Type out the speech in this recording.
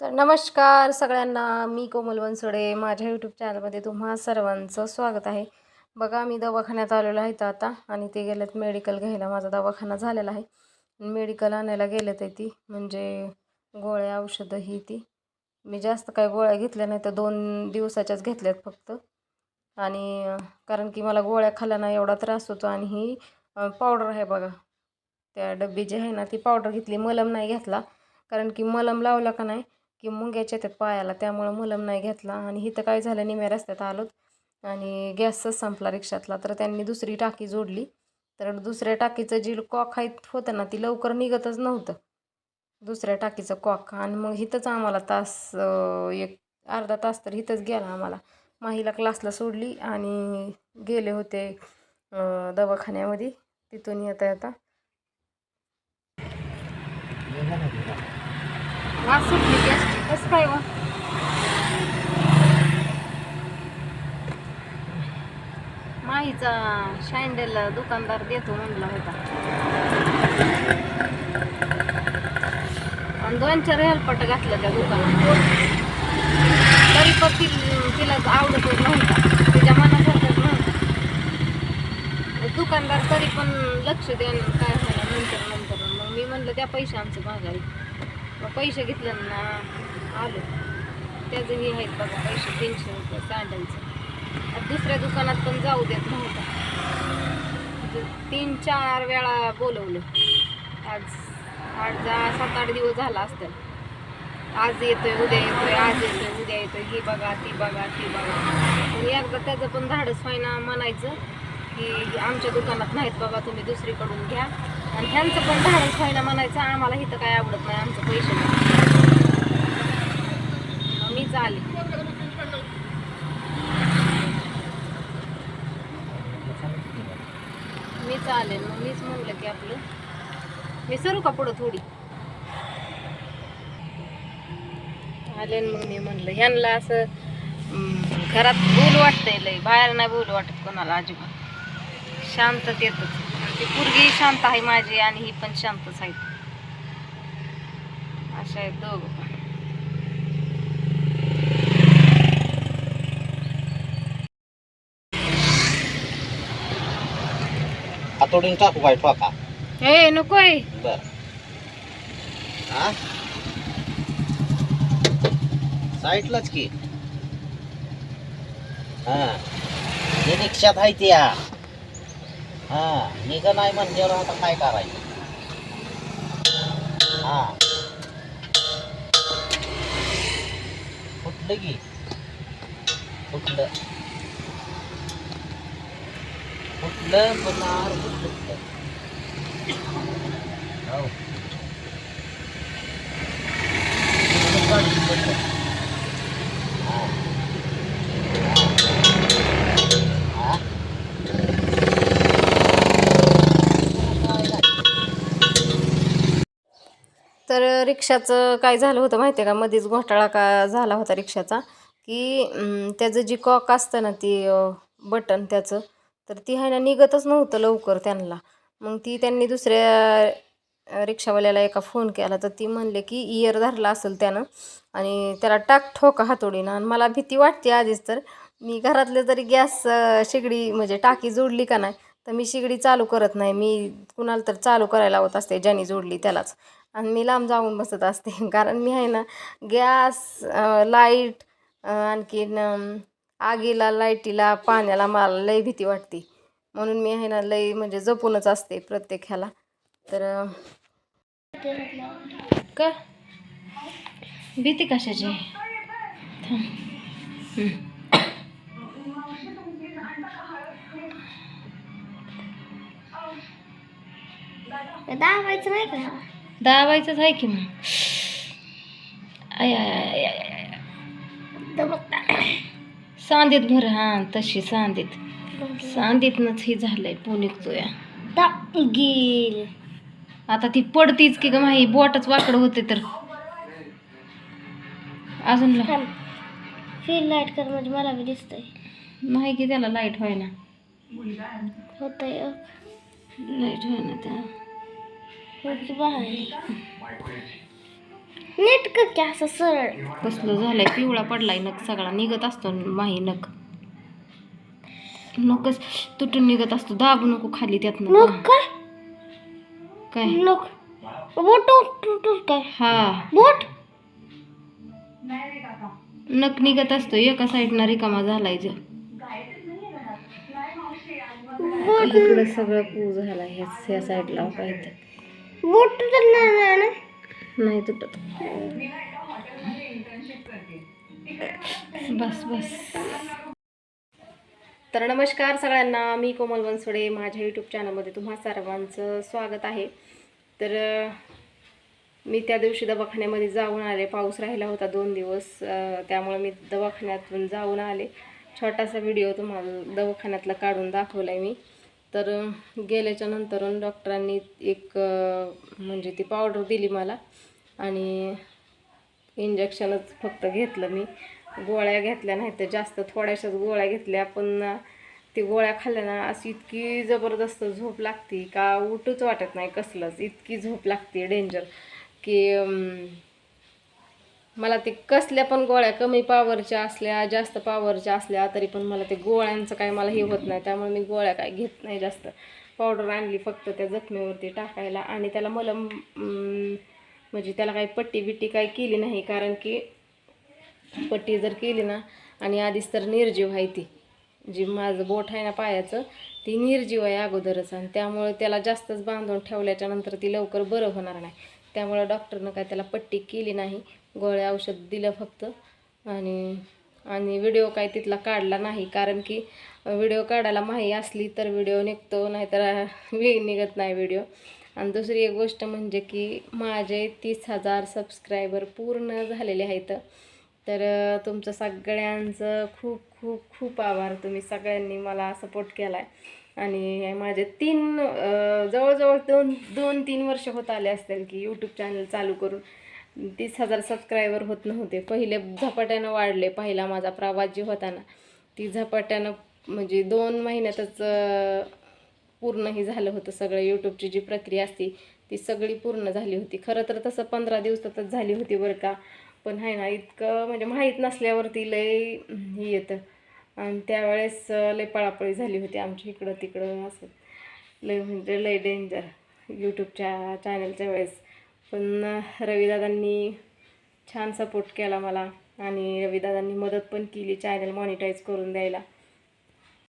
तर नमस्कार सगळ्यांना मी कोमल बनसोडे माझ्या यूट्यूब चॅनलमध्ये तुम्हा सर्वांचं स्वागत आहे. बघा मी दवाखान्यात आलेलो आहे तर आता आणि ते गेलेत मेडिकल घ्यायला. माझा दवाखाना झालेला आहे. मेडिकल आणायला गेले ते ती. म्हणजे गोळ्या औषधं ही ती. मी जास्त काही गोळ्या घेतल्या नाही तर दोन दिवसाच्याच घेतल्यात फक्त. आणि कारण की मला गोळ्या खाल्ल्यानं एवढा त्रास होतो आणि ही पावडर आहे बघा. त्या डब्बी जी आहे ना ती पावडर घेतली. मलम नाही घेतला. कारण की मलम लावला का नाही की मुंग्याच्या येतात पायाला त्यामुळं मलम नाही घेतला. आणि इथं काय झालं निम्या रस्त्यात आलोत आणि गॅसच संपला रिक्षातला. तर त्यांनी दुसरी टाकी जोडली. तर दुसऱ्या टाकीचं जी कॉक आहे होतं ना ती लवकर निघतच नव्हतं. दुसऱ्या टाकीचं कॉक. आणि मग इथंच आम्हाला तास एक अर्धा तास तर इथंच गेला आम्हाला. माहीला क्लासला सोडली आणि गेले होते दवाखान्यामध्ये. तिथून येता येता वास सुटली गॅसची कसं काय वा माहीचा शँडल दुकानदार देतो म्हणला होता. आणि दोन चार हेलपट घातलं त्या दुकानात. तरी पण ती तिला आवडतच नव्हता. तिच्या मनासारखंच नव्हता. दुकानदार तरी पण लक्ष देणं काय झालं नंतर नंतर. मग मी म्हणलं त्या पैसे आमचे पैसे घेतले ना आलो. त्याचंही आहेत बघा पैसे तीनशे रुपये सँडलचं. दुसऱ्या दुकानात पण जाऊ देत नव्हता. म्हणजे तीन चार वेळा बोलवलं. आज आठ दहा सात आठ दिवस झाला असतं आज येतोय उद्या येतोय आज येतोय उद्या येतोय. ही बघा ती बघा ती बघा. पण एकदा त्याचं पण धाडस व्हायना म्हणायचं की आमच्या दुकानात नाहीत बाबा तुम्ही दुसरीकडून घ्या. आणि ह्यांचं पण धाडस व्हायना म्हणायचं आम्हाला इथं काय आवडत नाही आमचं पैसे मग मीच आले मीच आले मग मीच म्हणलं की आपलं मी सरू का पुढं थोडी? आले मग मी म्हणलं ह्यांना असं घरात बोल वाटतंय लय. बाहेर नाही बोल वाटत कोणाला अजिबात. शांतत येतच ती पोरगी शांत आहे माझी आणि ही पण शांतच आहे. अशा आहेत दोघं हातोडून टाकू काय ठोका ए नकोय बर. हा? साईडलाच की. हा. हे रिक्षात आहे त्या हा का नाही म्हणल्यावर आता काय करायचं? हा. फुटलं की. फुटलं. फुटलं पण आर फुटलं. हो. तर रिक्षाचं काय झालं होतं माहिती आहे का? मध्येच घोटाळा का झाला होता रिक्षाचा की त्याचं जी कॉक असतं ना ती बटन त्याचं तर ती आहे ना निघतच नव्हतं लवकर त्यांना. मग ती त्यांनी दुसऱ्या रिक्षावाल्याला एका फोन केला तर ती म्हणले की इयर धरला असेल त्यानं आणि त्याला टाक ठोका हातोडीनं. आणि मला भीती वाटते आधीच तर मी घरातले जरी गॅस शेगडी म्हणजे टाकी जोडली का नाही तर मी शेगडी चालू करत नाही. मी कुणाला तर चालू करायला लावत असते ज्यानी जोडली त्यालाच. आणि मी लांब जाऊन बसत असते. कारण मी आहे ना गॅस लाइट आणखीन आगीला लाईटीला पाण्याला मला लई भीती वाटते. म्हणून मी आहे ना लई म्हणजे जपूनच असते प्रत्येक ह्याला. तर का? भीती कशाची. दाबायचं नाही का? दाबायचंच आहे की मग? I I I. सांदीत भर हां तशी सांदीत. सांदीतनंच हे झालंय पुनिकतोया गेल आता ती पडतीच की ग माही बोटच वाकडं होते तर. अजून फील लाइट कर म्हणजे मला बी दिसतंय. नाही की त्याला लाइट व्हायना होतंय लाइट व्हायना त्या. हो की असं सरळ. कसलं झालंय? पिवळा पडलाय नख सगळा. निघत असतो माही नख. नकच तुटून निघत असतो. दाबू नको खाली त्यातनं. मग काय? काय? नको बोट तुटून काय? हा. बोट? नख निघत असतो. एका साईडनं रिकामा झालाय जो. इकडं सगळं पू झाला ह्या ह्या साईडला पाहिजे बोट तर नाही ना नाही तुटत बस बस तर नमस्कार सगळ्यांना. मी कोमल बनसोडे. माझ्या यूट्यूब चॅनलमध्ये तुम्हा सर्वांचं स्वागत आहे. तर मी त्या दिवशी दवाखान्यामध्ये जाऊन आले. पाऊस राहिला होता दोन दिवस. त्यामुळे मी दवाखान्यातून जाऊन आले. छोटासा व्हिडिओ तुम्हाला दवाखान्यातला काढून दाखवला आहे मी. तर गेल्याच्यानंतर डॉक्टरांनी एक म्हणजे ती पावडर दिली मला आणि इंजेक्शनच फक्त घेतलं मी. गोळ्या घेतल्या नाही तर जास्त थोड्याशाच गोळ्या घेतल्या पण ती गोळ्या खाल्ल्या ना अशी इतकी जबरदस्त झोप लागते का उठूच वाटत नाही कसलंच. इतकी झोप लागते डेंजर की मला ते कसल्या पण गोळ्या कमी पावरच्या असल्या जास्त पावरच्या असल्या तरी पण मला ते गोळ्यांचं काय मला हे होत नाही. त्यामुळे मी गोळ्या काय घेत नाही जास्त. पावडर आणली फक्त त्या जखमेवरती टाकायला आणि त्याला मलम म्हणजे त्याला काही पट्टी बिट्टी काही केली नाही. कारण की पट्टी जर केली ना आणि आधीच तर निर्जीव आहे ती. जी माझं बोट आहे ना पायाचं ती निर्जीव आहे अगोदरच. आणि त्यामुळे त्याला जास्तच बांधून ठेवल्याच्या नंतर ती लवकर बरं होणार नाही. त्यामुळे डॉक्टरनं काय त्याला पट्टी केली नाही. गोळ्या औषध दिलं फक्त. आणि आणि व्हिडिओ काय तिथला काढला नाही. कारण की व्हिडिओ काढायला माही असली तर व्हिडिओ निघतो नाहीतर वेग निघत नाही व्हिडिओ आणि दुसरी एक गोष्ट म्हणजे की माझे तीस हजार सबस्क्रायबर पूर्ण झालेले आहेत. तर तुमचं सगळ्यांचं खूप खूप खूप आभार. तुम्ही सगळ्यांनी मला सपोर्ट केला आहे आणि माझे तीन जवळजवळ दोन दोन तीन वर्ष होत आले असतील की यूट्यूब चॅनल चालू करून. तीस हजार सबस्क्रायबर होत नव्हते. पहिले झपाट्यानं वाढले. पहिला माझा प्रवास जी होता ना ती झपाट्यानं म्हणजे दोन महिन्यातच पूर्णही पूर्ण झालं होतं सगळं. यूट्यूबची जी प्रक्रिया असते ती सगळी पूर्ण झाली होती. खरं तर तसं पंधरा दिवसातच झाली होती बरं का. पण आहे ना इतकं म्हणजे माहीत नसल्यावरती लय हे येतं. आणि त्यावेळेस लय पळापळी झाली होती आमच्या इकडं तिकडं असं. लय म्हणजे लय डेंजर यूट्यूबच्या चॅनलच्या वेळेस. पण रवीदादांनी रविदादांनी छान सपोर्ट केला मला आणि रविदादांनी मदत पण केली चॅनल मॉनिटाईज करून द्यायला.